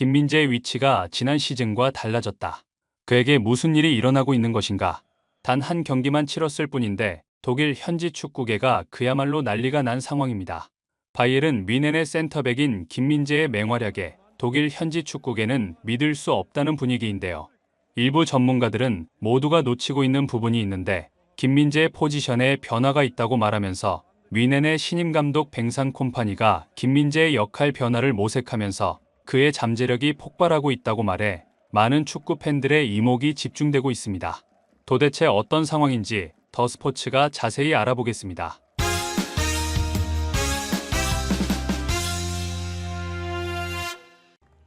김민재의 위치가 지난 시즌과 달라졌다. 그에게 무슨 일이 일어나고 있는 것인가? 단 한 경기만 치렀을 뿐인데 독일 현지 축구계가 그야말로 난리가 난 상황입니다. 바이에른 뮌헨의 센터백인 김민재의 맹활약에 독일 현지 축구계는 믿을 수 없다는 분위기인데요. 일부 전문가들은 모두가 놓치고 있는 부분이 있는데 김민재의 포지션에 변화가 있다고 말하면서 뮌헨의 신임 감독 뱅상 콤파니가 김민재의 역할 변화를 모색하면서 그의 잠재력이 폭발하고 있다고 말해 많은 축구 팬들의 이목이 집중되고 있습니다. 도대체 어떤 상황인지 더 스포츠가 자세히 알아보겠습니다.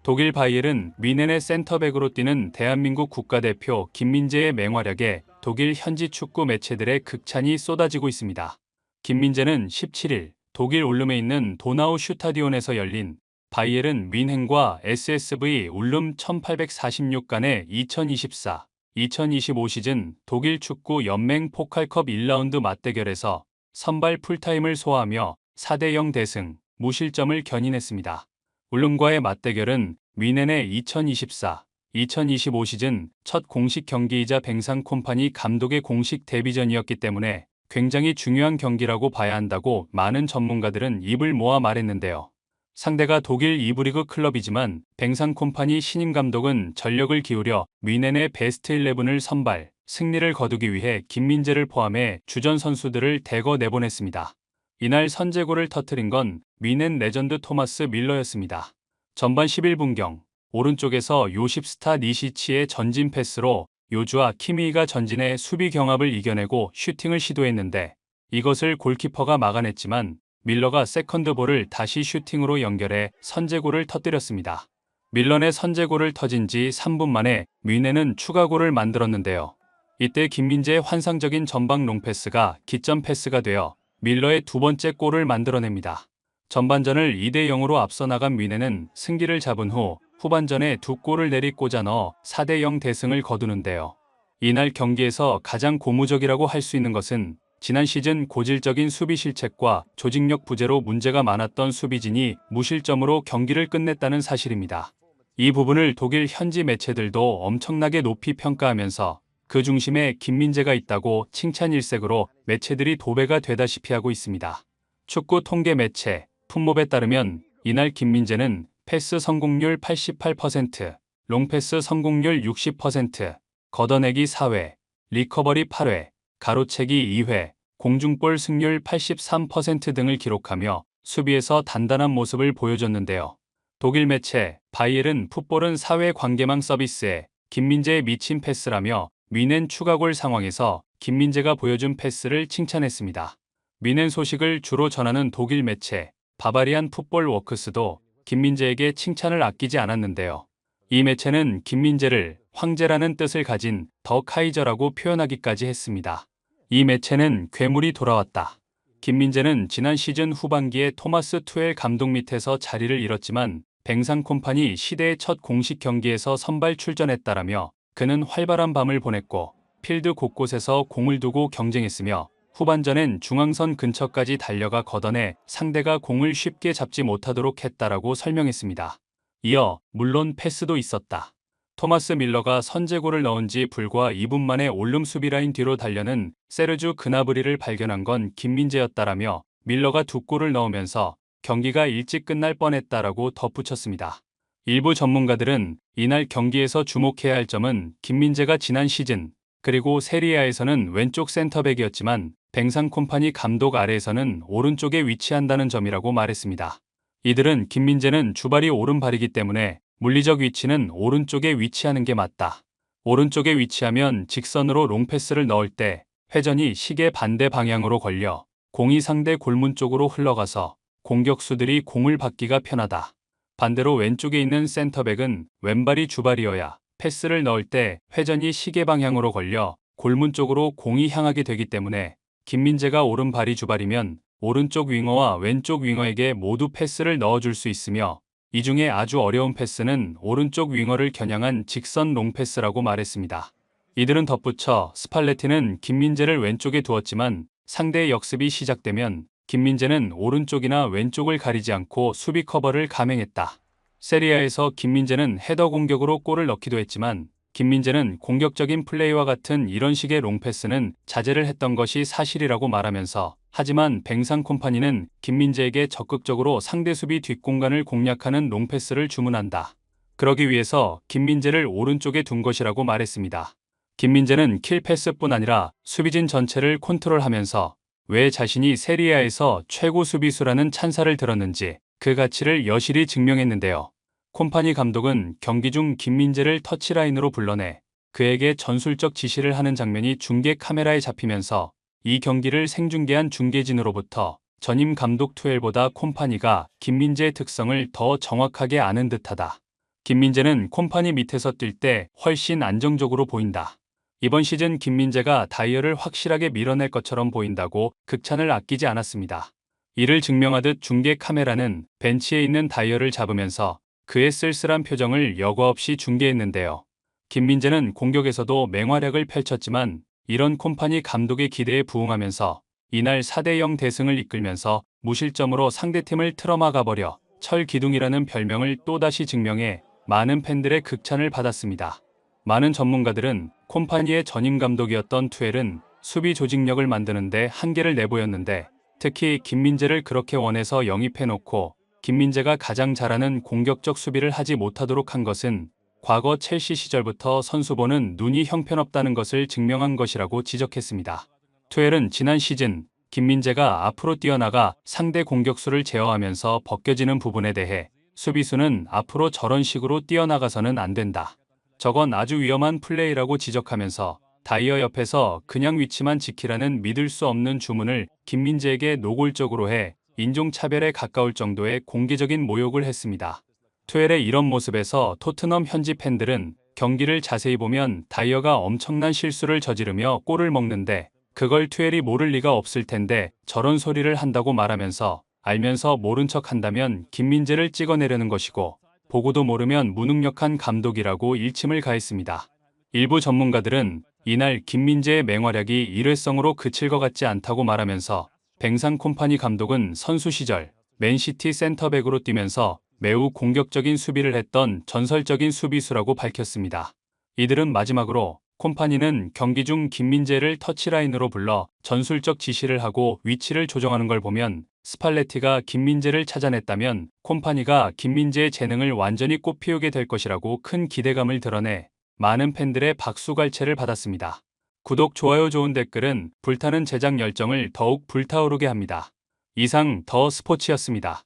독일 바이엘은 뮌헨의 센터백으로 뛰는 대한민국 국가대표 김민재의 맹활약에 독일 현지 축구 매체들의 극찬이 쏟아지고 있습니다. 김민재는 17일 독일 울름에 있는 도나우 슈타디온에서 열린 바이엘은 뮌헨과 SSV 울름 1846 간의 2024 2025 시즌 독일 축구 연맹 포칼컵 1라운드 맞대결에서 선발 풀타임을 소화하며 4대 0 대승, 무실점을 견인했습니다. 울름과의 맞대결은 뮌헨의 2024 2025 시즌 첫 공식 경기이자 뱅상 콤파니 감독의 공식 데뷔전이었기 때문에 굉장히 중요한 경기라고 봐야 한다고 많은 전문가들은 입을 모아 말했는데요. 상대가 독일 2부 리그 클럽이지만 뱅상 콤파니 신임 감독은 전력을 기울여 뮌헨의 베스트 11을 선발, 승리를 거두기 위해 김민재를 포함해 주전 선수들을 대거 내보냈습니다. 이날 선제골을 터트린 건 뮌헨 레전드 토마스 밀러였습니다. 전반 11분경 오른쪽에서 요십 스타 니시치의 전진 패스로 요주와 키미가 전진해 수비 경합을 이겨내고 슈팅을 시도했는데 이것을 골키퍼가 막아냈지만 밀러가 세컨드 볼을 다시 슈팅으로 연결해 선제골을 터뜨렸습니다. 밀런의 선제골을 터진 지 3분 만에 뮌헨은 추가골을 만들었는데요. 이때 김민재의 환상적인 전방 롱패스가 기점 패스가 되어 밀러의 두 번째 골을 만들어냅니다. 전반전을 2대 0으로 앞서 나간 뮌헨은 승기를 잡은 후 후반전에 두 골을 내리 꽂아 넣어 4대 0 대승을 거두는데요. 이날 경기에서 가장 고무적이라고 할 수 있는 것은 지난 시즌 고질적인 수비 실책과 조직력 부재로 문제가 많았던 수비진이 무실점으로 경기를 끝냈다는 사실입니다. 이 부분을 독일 현지 매체들도 엄청나게 높이 평가하면서 그 중심에 김민재가 있다고 칭찬 일색으로 매체들이 도배가 되다시피 하고 있습니다. 축구 통계 매체 품목에 따르면 이날 김민재는 패스 성공률 88%, 롱패스 성공률 60%, 걷어내기 4회, 리커버리 8회, 가로채기 2회, 공중볼 승률 83% 등을 기록하며 수비에서 단단한 모습을 보여줬는데요. 독일 매체 바이엘은 풋볼은 사회 관계망 서비스에 김민재의 미친 패스라며 뮌헨 추가골 상황에서 김민재가 보여준 패스를 칭찬했습니다. 뮌헨 소식을 주로 전하는 독일 매체 바바리안 풋볼 워크스도 김민재에게 칭찬을 아끼지 않았는데요. 이 매체는 김민재를 황제라는 뜻을 가진 더 카이저라고 표현하기까지 했습니다. 이 매체는 괴물이 돌아왔다. 김민재는 지난 시즌 후반기에 토마스 투엘 감독 밑에서 자리를 잃었지만 뱅상 콤파니 시대의 첫 공식 경기에서 선발 출전했다라며 그는 활발한 밤을 보냈고 필드 곳곳에서 공을 두고 경쟁했으며 후반전엔 중앙선 근처까지 달려가 걷어내 상대가 공을 쉽게 잡지 못하도록 했다라고 설명했습니다. 이어 물론 패스도 있었다. 토마스 밀러가 선제골을 넣은 지 불과 2분 만에 올름 수비라인 뒤로 달려는 세르주 그나브리를 발견한 건 김민재였다라며 밀러가 두 골을 넣으면서 경기가 일찍 끝날 뻔했다라고 덧붙였습니다. 일부 전문가들은 이날 경기에서 주목해야 할 점은 김민재가 지난 시즌 그리고 세리아에서는 왼쪽 센터백이었지만 뱅상 콤파니 감독 아래에서는 오른쪽에 위치한다는 점이라고 말했습니다. 이들은 김민재는 주발이 오른발이기 때문에 물리적 위치는 오른쪽에 위치하는 게 맞다. 오른쪽에 위치하면 직선으로 롱패스를 넣을 때 회전이 시계 반대 방향으로 걸려 공이 상대 골문 쪽으로 흘러가서 공격수들이 공을 받기가 편하다. 반대로 왼쪽에 있는 센터백은 왼발이 주발이어야 패스를 넣을 때 회전이 시계 방향으로 걸려 골문 쪽으로 공이 향하게 되기 때문에 김민재가 오른발이 주발이면 오른쪽 윙어와 왼쪽 윙어에게 모두 패스를 넣어줄 수 있으며 이 중에 아주 어려운 패스는 오른쪽 윙어를 겨냥한 직선 롱패스라고 말했습니다. 이들은 덧붙여 스팔레티는 김민재를 왼쪽에 두었지만 상대의 역습이 시작되면 김민재는 오른쪽이나 왼쪽을 가리지 않고 수비 커버를 감행했다. 세리아에서 김민재는 헤더 공격으로 골을 넣기도 했지만 김민재는 공격적인 플레이와 같은 이런 식의 롱패스는 자제를 했던 것이 사실이라고 말하면서 하지만 뱅상 콤파니는 김민재에게 적극적으로 상대 수비 뒷공간을 공략하는 롱패스를 주문한다. 그러기 위해서 김민재를 오른쪽에 둔 것이라고 말했습니다. 김민재는 킬패스뿐 아니라 수비진 전체를 컨트롤하면서 왜 자신이 세리아에서 최고 수비수라는 찬사를 들었는지 그 가치를 여실히 증명했는데요. 콤파니 감독은 경기 중 김민재를 터치라인으로 불러내 그에게 전술적 지시를 하는 장면이 중계 카메라에 잡히면서 이 경기를 생중계한 중계진으로부터 전임 감독 투엘보다 콤파니가 김민재의 특성을 더 정확하게 아는 듯하다. 김민재는 콤파니 밑에서 뛸 때 훨씬 안정적으로 보인다. 이번 시즌 김민재가 다이어를 확실하게 밀어낼 것처럼 보인다고 극찬을 아끼지 않았습니다. 이를 증명하듯 중계 카메라는 벤치에 있는 다이어를 잡으면서 그의 쓸쓸한 표정을 여과 없이 중계했는데요. 김민재는 공격에서도 맹활약을 펼쳤지만 이런 콤파니 감독의 기대에 부응하면서 이날 4대0 대승을 이끌면서 무실점으로 상대팀을 틀어막아 버려 철기둥이라는 별명을 또다시 증명해 많은 팬들의 극찬을 받았습니다. 많은 전문가들은 콤파니의 전임 감독이었던 투엘은 수비 조직력을 만드는데 한계를 내보였는데 특히 김민재를 그렇게 원해서 영입해놓고 김민재가 가장 잘하는 공격적 수비를 하지 못하도록 한 것은 과거 첼시 시절부터 선수보는 눈이 형편없다는 것을 증명한 것이라고 지적했습니다. 투엘은 지난 시즌 김민재가 앞으로 뛰어나가 상대 공격수를 제어하면서 벗겨지는 부분에 대해 수비수는 앞으로 저런 식으로 뛰어나가서는 안 된다. 저건 아주 위험한 플레이라고 지적하면서 다이어 옆에서 그냥 위치만 지키라는 믿을 수 없는 주문을 김민재에게 노골적으로 해 인종차별에 가까울 정도의 공개적인 모욕을 했습니다. 투엘의 이런 모습에서 토트넘 현지 팬들은 경기를 자세히 보면 다이어가 엄청난 실수를 저지르며 골을 먹는데 그걸 투엘이 모를 리가 없을 텐데 저런 소리를 한다고 말하면서 알면서 모른 척 한다면 김민재를 찍어내려는 것이고 보고도 모르면 무능력한 감독이라고 일침을 가했습니다. 일부 전문가들은 이날 김민재의 맹활약이 일회성으로 그칠 것 같지 않다고 말하면서 뱅상 콤파니 감독은 선수 시절 맨시티 센터백으로 뛰면서 매우 공격적인 수비를 했던 전설적인 수비수라고 밝혔습니다. 이들은 마지막으로 콤파니는 경기 중 김민재를 터치라인으로 불러 전술적 지시를 하고 위치를 조정하는 걸 보면 스팔레티가 김민재를 찾아냈다면 콤파니가 김민재의 재능을 완전히 꽃피우게 될 것이라고 큰 기대감을 드러내 많은 팬들의 박수갈채를 받았습니다. 구독, 좋아요, 좋은 댓글은 불타는 제작 열정을 더욱 불타오르게 합니다. 이상 더 스포츠였습니다.